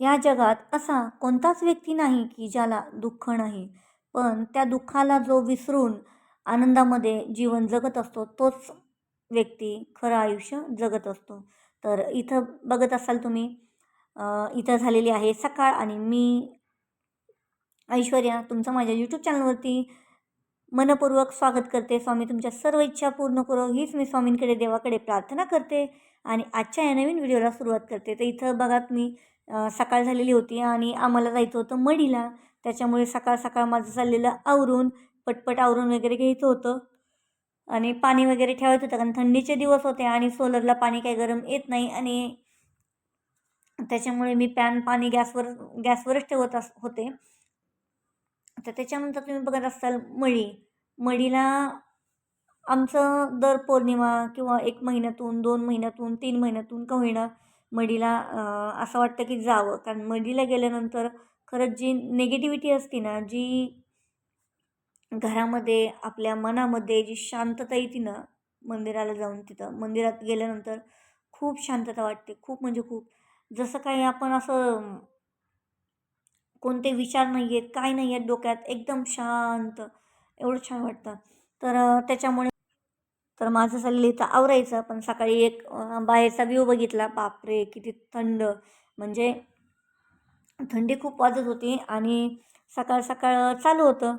या जगात असा कोणताच व्यक्ती नाही की ज्याला दुःख नाही. पण त्या दुःखाला जो विसरून आनंदामध्ये जीवन जगत असतो तोच व्यक्ती खरं आयुष्य जगत असतो. तर इथं बघत असाल तुम्ही इथं झालेली आहे सकाळ आणि मी ऐश्वर्या तुमचं माझ्या यूट्यूब चॅनलवरती मनपूर्वक स्वागत करते. स्वामी तुमच्या सर्व इच्छा पूर्ण करो. हीच मी स्वामींकडे देवाकडे प्रार्थना करते आणि आजच्या या नवीन व्हिडिओला सुरुवात करते. तर इथं बघा मी सकाळ झालेली होती आणि आम्हाला जायचं होतं मढीला त्याच्यामुळे सकाळ सकाळ माझं चाललेलं आवरून पटपट आवरून वगैरे घ्यायचं होतं. आणि पाणी वगैरे ठेवायचं होतं कारण थंडीचे दिवस होते आणि सोलरला पाणी काही गरम येत नाही आणि त्याच्यामुळे मी पॅन पाणी गॅसवर गॅसवरच ठेवत अस होते. तर त्याच्यानंतर तुम्ही बघत असाल मळी मळीला आमचं दर पौर्णिमा किंवा एक महिन्यातून दोन महिन्यातून तीन महिन्यातून का होईना मडीला असं वाटतं की जावं. कारण मडीला गेल्यानंतर खरंच जी निगेटिव्हिटी असते ना जी घरामध्ये आपल्या मनामध्ये जी शांतता येते ना मंदिराला जाऊन तिथं मंदिरात गेल्यानंतर खूप शांतता वाटते. खूप म्हणजे खूप. जसं काही आपण असं कोणते विचार नाही आहेत काय नाही आहेत डोक्यात एकदम शांत. एवढं छान वाटतं. तर त्याच्यामुळे तर माझं चाललेलं इथं आवरायचं. पण सकाळी एक बाहेरचा व्ह्यू बघितला. बापरे किती थंड. म्हणजे थंडी खूप वाजत होती आणि सकाळ सकाळ चालू होतं.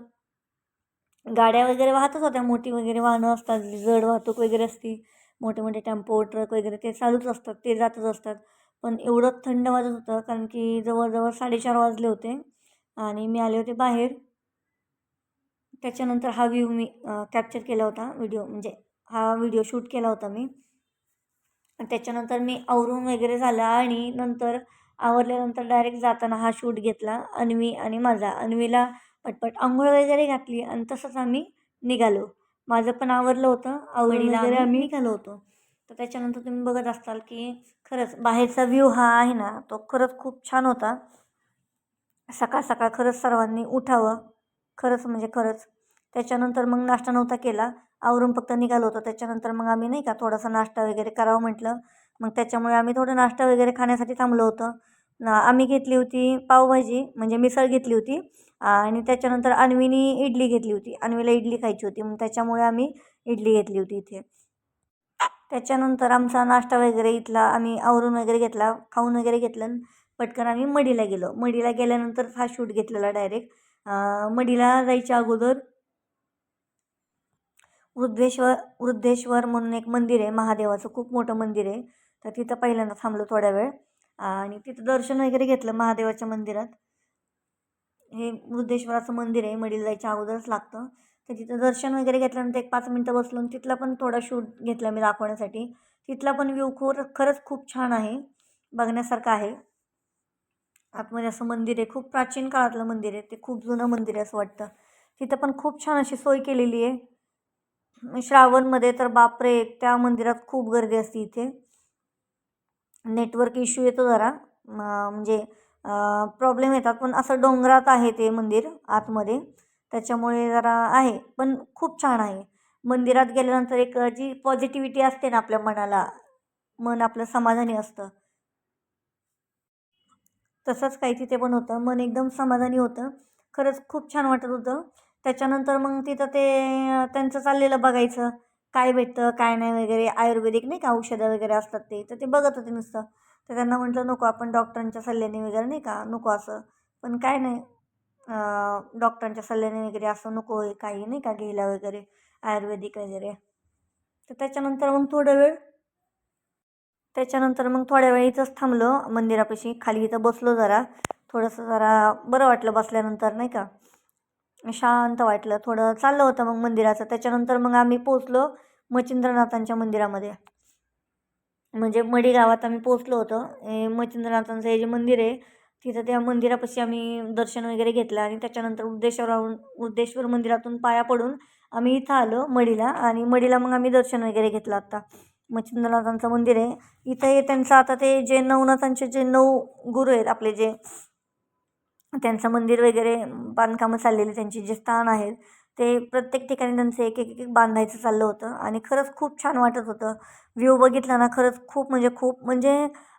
गाड्या वगैरे वाहतच होत्या. मोठी वगैरे वाहनं असतात. जड वाहतूक वगैरे असती. मोठे मोठे टेम्पो ट्रक वगैरे ते चालूच असतात. ते जातच असतात. पण एवढं थंड वाजत होतं कारण की जवळजवळ साडेचार वाजले होते आणि मी आले होते बाहेर. त्याच्यानंतर हा व्ह्यू मी कॅप्चर केला होता. व्हिडिओ म्हणजे हा व्हिडिओ शूट केला होता मी. त्याच्यानंतर मी आवरून वगैरे झाला आणि नंतर आवरल्यानंतर डायरेक्ट जाताना हा शूट घेतला अन्वी आणि माझा. अन्वीला पटपट आंघोळ वगैरे घातली आणि तसंच आम्ही निघालो. माझं पण आवरलं होतं. आवडीला वगैरे आम्ही निघालो होतो. तर त्याच्यानंतर तुम्ही बघत असताल की खरंच बाहेरचा व्ह्यू हा आहे ना तो खरंच खूप छान होता. सकाळ सकाळ खरंच सर्वांनी उठावं. खरंच म्हणजे खरंच. त्याच्यानंतर मग नाश्ता नव्हता केला. आवरून फक्त निघालो होतो. त्याच्यानंतर मग आम्ही नाही का थोडासा नाश्ता वगैरे करावं म्हटलं. मग त्याच्यामुळे आम्ही थोडं नाश्ता वगैरे खाण्यासाठी थांबलो होतो. ना आम्ही घेतली होती पावभाजी म्हणजे मिसळ घेतली होती. आणि त्याच्यानंतर अन्वीनी इडली घेतली होती. अन्वीला इडली खायची होती. मग त्याच्यामुळे आम्ही इडली घेतली होती इथे. त्याच्यानंतर आमचा नाश्ता वगैरे इथला आम्ही आवरून वगैरे घेतला खाऊन वगैरे घेतलं. पटकन आम्ही मडीला गेलो. मडीला गेल्यानंतर हा शूट घेतलेला डायरेक्ट मडीला जायच्या अगोदर वृद्धेश्वर वृद्धेश्वर म्हणून एक मंदिर आहे महादेवाचं खूप मोठं मंदिर आहे. तर तिथं पहिल्यांदा थांबलो थोड्या वेळ. आणि तिथं दर्शन वगैरे घेतलं महादेवाच्या मंदिरात. हे वृद्धेश्वराचं मंदिर आहे मडील जायच्या अगोदरच लागतं. तर तिथं दर्शन वगैरे घेतल्यानंतर एक पाच मिनटं बसलो आणि तिथला पण थोडा शूट घेतला मी दाखवण्यासाठी. तिथला पण व्ह्यू खोर खरंच खूप छान आहे बघण्यासारखं आहे. आतमध्ये असं मंदिर आहे खूप प्राचीन काळातलं मंदिर आहे ते खूप जुनं मंदिर आहे असं वाटतं. तिथं पण खूप छान अशी सोय केलेली आहे. श्रावणमध्ये तर बापरे त्या मंदिरात खूप गर्दी असते इथे. नेटवर्क इश्यू येतो जरा. म्हणजे प्रॉब्लेम येतात पण असं डोंगरात आहे ते मंदिर आतमध्ये. त्याच्यामुळे जरा आहे पण खूप छान आहे. मंदिरात गेल्यानंतर एक जी पॉझिटिव्हिटी असते ना आपल्या मनाला मन आपलं समाधानी असतं. तसंच काही तिथे पण होतं. मन एकदम समाधानी होतं. खरंच खूप छान वाटत होतं. त्याच्यानंतर मग तिथं ते त्यांचं चाललेलं बघायचं. काय भेटतं काय नाही वगैरे आयुर्वेदिक नाही का औषधं वगैरे असतात ते. तर ते बघत होते नुसतं. तर त्यांना म्हटलं नको आपण डॉक्टरांच्या सल्ल्याने वगैरे नाही का नको असं. पण काय नाही डॉक्टरांच्या सल्ल्याने वगैरे असं नको आहे काही नाही का घ्यायला वगैरे आयुर्वेदिक वगैरे. तर त्याच्यानंतर मग थोडं वेळ त्याच्यानंतर मग थोड्या वेळ इथंच थांबलो मंदिरापाशी. खाली इथं बसलो जरा. थोडंसं जरा बरं वाटलं बसल्यानंतर नाही का. शांत वाटलं. थोडं चाललं होतं मग मंदिराचं. त्याच्यानंतर मग आम्ही पोचलो मच्छिंद्रनाथांच्या मंदिरामध्ये. म्हणजे मडी गावात आम्ही पोचलो होतो. हे मच्छिंद्रनाथांचं हे जे मंदिर आहे तिथं त्या मंदिरापाशी आम्ही दर्शन वगैरे घेतलं आणि त्याच्यानंतर उद्देश्वराहून उद्देश्वर मंदिरातून पाया पडून आम्ही इथं आलो मडीला आणि मडीला मग आम्ही दर्शन वगैरे घेतलं आत्ता मच्छिंद्रनाथांचं मंदिर आहे. इथं हे त्यांचं आता ते जे नवनाथांचे जे नऊ गुरु आहेत आपले जे त्यांचं मंदिर वगैरे बांधकामं चाललेली त्यांची जे स्थान आहेत ते प्रत्येक ठिकाणी त्यांचं एक एक एक बांधायचं चाललं होतं. आणि खरंच खूप छान वाटत होतं. व्ह्यू बघितला ना खरंच खूप म्हणजे खूप म्हणजे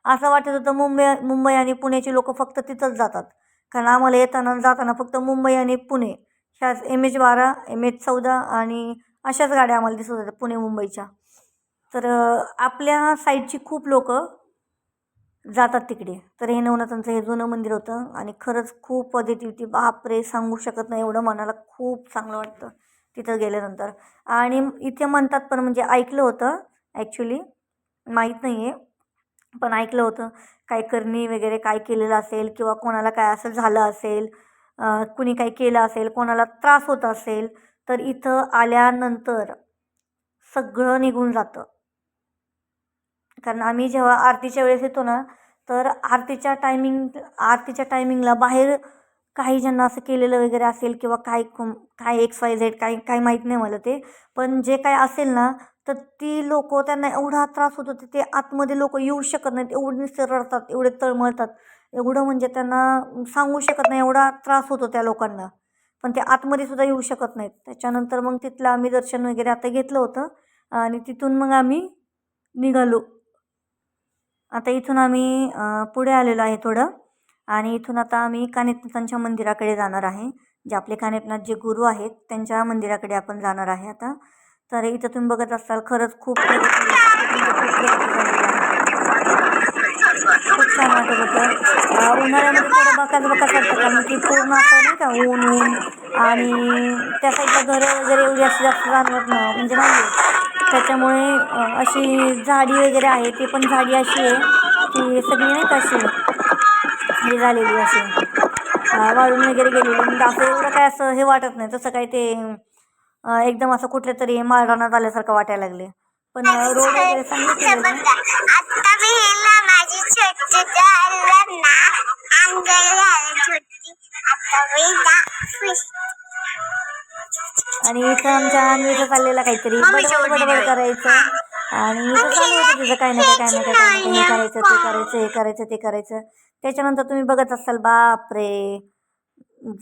असं वाटत होतं मुंबई मुंबई आणि पुण्याची लोकं फक्त तिथंच जातात. कारण आम्हाला येताना जाताना फक्त मुंबई आणि पुणे. ह्याच एम एच बारा एम एच चौदा आणि अशाच गाड्या आम्हाला दिसत होत्या पुणे मुंबईच्या. तर आपल्या साईडची खूप लोकं जातात तिकडे. तर हे नवनाथांचं हे जुनं मंदिर होतं आणि खरंच खूप पॉझिटिव्हिटी बापरे सांगू शकत नाही एवढं मनाला खूप चांगलं वाटतं तिथं गेल्यानंतर. आणि इथे म्हणतात पण म्हणजे ऐकलं होतं ॲक्च्युली माहीत नाही आहे पण ऐकलं होतं. काय करणी वगैरे काय केलेलं असेल किंवा कोणाला काय असं झालं असेल कुणी काय केलं असेल कोणाला त्रास होत असेल तर इथं आल्यानंतर सगळं निघून जातं. कारण आम्ही जेव्हा आरतीच्या वेळेस येतो ना तर आरतीच्या टायमिंग आरतीच्या टायमिंगला बाहेर काही ज्यांना असं केलेलं वगैरे असेल किंवा काय काय एक्स वाय झेड काय काय माहीत नाही मला ते. पण जे काय असेल ना तर ती लोक त्यांना एवढा त्रास होतो ते ते आतमध्ये लोक येऊ शकत नाहीत. एवढे नुसते रडतात एवढे तळमळतात. एवढं म्हणजे त्यांना सांगू शकत नाही एवढा त्रास होतो त्या लोकांना. पण ते आतमध्ये सुद्धा येऊ शकत नाहीत. त्याच्यानंतर मग तिथलं आम्ही दर्शन वगैरे आता घेतलं होतं. आणि तिथून मग आम्ही निघालो. आता इथून आम्ही पुढे आलेलो आहे थोडं. आणि इथून आता आम्ही कानिपनाथांच्या मंदिराकडे जाणार आहे. जे आपले कानिपनाथ जे गुरु आहेत त्यांच्या मंदिराकडे आपण जाणार आहे आता. तर इथं तुम्ही बघत असाल खरंच खूप खूप छान वाटत होतं. उन्हाळ्यामध्ये थोडं बकाच बकाच वाटतं कारण की पूर्ण असं नाही का ऊन ऊन आणि त्या साईडला घरं वगैरे एवढी असं जास्त जाणवत नाही म्हणजे नाही. आहे. त्याच्यामुळे अशी झाडी वगैरे आहे ती पण झाडी अशी आहे की सगळी नाही अशी? हे झालेली अशी. वाळून वगैरे गेलेली. म्हणजे असं एवढं काय असं हे वाटत नाही. तसं काय ते एकदम असं कुठल्या तरी माळरानात आल्यासारखं वाटायला लागले. पण रोड वगैरे चांगले आणि इथं आमच्या अन्वीचं चाललेलं काहीतरी. बडबड बडबड करायचं. आणि इथं चालू होतं तिचं काय नाही काय नाही काय नाही हे करायचं ते करायचं हे करायचं ते करायचं. त्याच्यानंतर तुम्ही बघत असाल बापरे.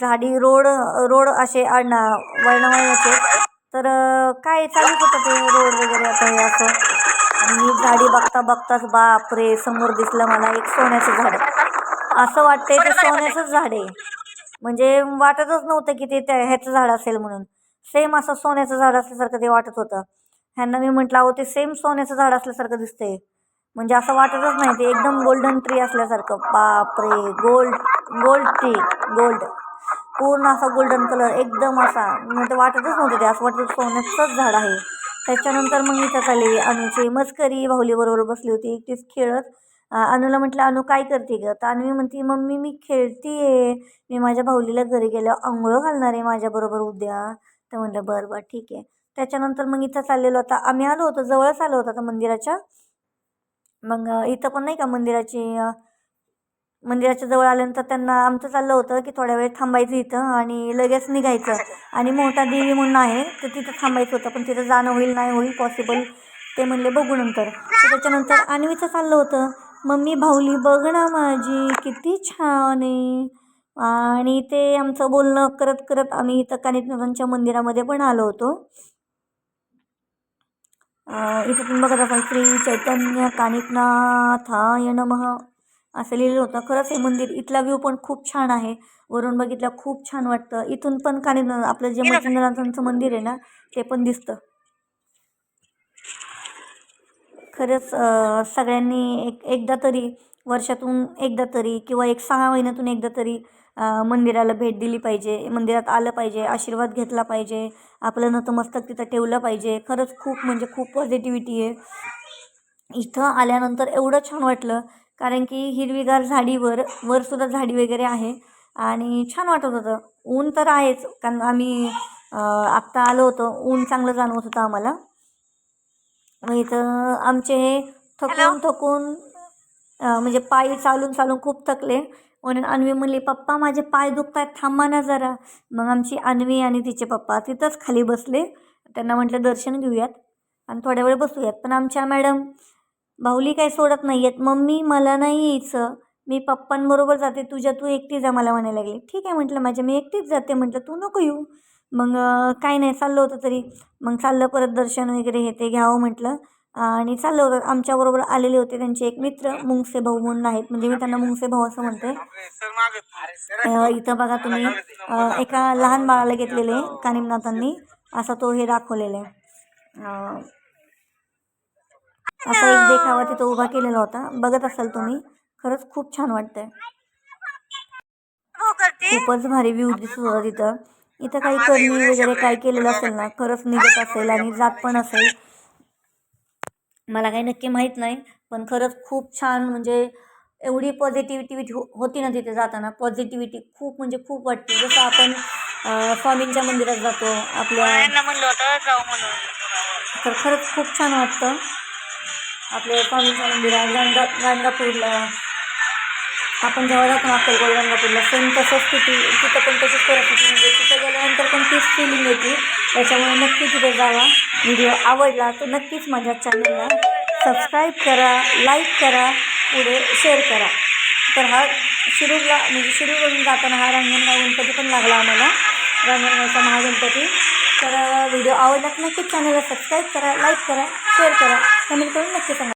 झाडी रोड रोड असे आडना वळणावळणाचे तर काय चालूच होतं ते रोड वगैरे आता हे असं. आणि झाडी बघता बघताच बापरे समोर दिसलं मला एक सोन्याचं झाड. असं वाटतंय ते सोन्याचंच झाड आहे. म्हणजे वाटतच नव्हतं की ते ह्याचं झाड असेल म्हणून. सेम असं सोन्याचं झाड असल्यासारखं ते वाटत होतं. ह्यांना मी म्हटलं अहो ते सेम सोन्याचं झाड असल्यासारखं दिसतंय. म्हणजे असं वाटतच नाही ते एकदम गोल्डन ट्री असल्यासारखं. बापरे गोल्ड गोल्ड ट्री गोल्ड पूर्ण असा गोल्डन कलर एकदम असा. म्हणजे वाटतच नव्हतं ते असं वाटतं सोन्याचंच झाड आहे. त्याच्यानंतर मग इथं चालली अनुची मस्करी बाहुलीबरोबर बसली होती एकटीच खेळत. अनुला म्हटलं अनु काय करते गं? तर अनवी म्हणते मम्मी मी खेळतीये. मी माझ्या भाऊलीला घरी गेल्यावर आंघोळ घालणार आहे माझ्याबरोबर उद्या. तर म्हटलं बरं बरं ठीक आहे. त्याच्यानंतर मग इथं चाललेलो आता. आम्ही आलो होतो जवळच आलो होतो आता मंदिराच्या. मग इथं पण नाही का मंदिराची मंदिराच्या जवळ आल्यानंतर त्यांना आमचं चाललं होतं की थोड्या वेळ थांबायचं इथं आणि लगेच निघायचं. आणि मोठा देवी म्हणून आहे तर तिथं थांबायचं होतं पण तिथं जाणं होईल नाही होईल पॉसिबल ते म्हणले बघू नंतर. त्याच्यानंतर आणवीचं चाललं होतं. मम्मी भाऊली बघ ना माझी किती छान आहे. आणि ते आमचं बोलणं करत करत आम्ही इथं कानिकनाथांच्या मंदिरामध्ये पण आलो होतो. इथं तुम्ही बघत असाल श्री चैतन्य कानिकनाथाय नमः असं लिहिलं होतं. खरंच हे मंदिर इथला व्ह्यू पण खूप छान आहे. वरून बघितलं खूप छान वाटतं. इथून पण कानिकनाथ आपलं जे मच्छिंद्रनाथांचं मंदिर आहे ना ते पण दिसतं. खरंच सगळ्यांनी एक एकदा तरी वर्षातून एकदा तरी किंवा एक सहा महिन्यातून एकदा तरी मंदिराला भेट दिली पाहिजे मंदिरात आलं पाहिजे आशीर्वाद घेतला पाहिजे आपलं नतमस्तक तिथं ठेवलं पाहिजे. खरंच खूप म्हणजे खूप पॉझिटिव्हिटी आहे. इथं आल्यानंतर एवढं छान वाटलं कारण की हिरवीगार झाडीवर वरसुद्धा झाडी वगैरे आहे आणि छान वाटत होतं. ऊन तर आहेच कारण आम्ही आत्ता आलो होतो ऊन चांगलं जाणवत होतं आम्हाला. इथं आमचे हे थकून थकून म्हणजे पायी चालून चालून खूप थकले. म्हणून अन्वी म्हणली पप्पा माझे पाय दुखत आहेत थांबा ना जरा. मग आमची अन्वी आणि तिचे पप्पा तिथंच खाली बसले. त्यांना म्हटलं दर्शन घेऊयात आणि थोड्या वेळ बसूयात. पण आमच्या मॅडम भाऊली काय सोडत नाही आहेत मम्मी मला नाही यायचं. मी पप्पांबरोबर जाते. तुझ्या तू एकटी जा मला म्हणायला लागली. ठीक आहे म्हटलं माझ्या मी एकटीच जाते. म्हटलं तू नको येऊ. मग काय नाही चाललं होतं तरी. मग चाललं परत दर्शन वगैरे हे ते घ्यावं म्हटलं. आणि चाललं होतं. आमच्याबरोबर आलेले होते त्यांचे एक मित्र मुंगसे भाऊ म्हणून आहेत. म्हणजे मी त्यांना मुंगसे भाऊ असं म्हणते. इथं बघा तुम्ही एका लहान बाळाला घेतलेले कानिमनाथांनी. असा तो हे दाखवलेला आहे. असा एक देखावा तिथं उभा केलेला होता. बघत असाल तुम्ही खरंच खूप छान वाटतंय. खूपच भारी व्ह्यू दिसत होता तिथं. इथं काही करणी वगैरे काय केलेलं असेल ना खरंच निघत असेल आणि जात पण असेल. मला काही नक्की माहीत नाही पण खरंच खूप छान म्हणजे एवढी पॉझिटिव्हिटी होती ना तिथे जाताना. पॉझिटिव्हिटी खूप म्हणजे खूप वाटते. जसं आपण स्वामींच्या मंदिरात जातो आपल्या म्हणलं होतं जाऊ म्हणून. तर खरंच खूप छान वाटतं. आपल्या स्वामींच्या मंदिरात गाणगा गाणगापूरला. आपण जेव्हा जातो ना अक्कलकोट गाणगापूरला सेम तसंच तिथे तिथं पण तसंच परिस्थिती म्हणजे तिथं गेल्यानंतर पण तीच फिलिंग येते. त्याच्यामुळे नक्की तिथे जावा. व्हिडिओ आवडला तर नक्कीच माझ्या चॅनलला सबस्क्राईब करा लाईक करा पुढे शेअर करा. तर हा शिरूरला म्हणजे शिरूरवरून जाताना हा रांजणगाव गणपती पण लागला आम्हाला. रांजणगावचा महागणपती. तर व्हिडिओ आवडला तर नक्कीच चॅनलला सबस्क्राईब करा लाईक करा शेअर करा. कमेंट करून नक्की सांगा.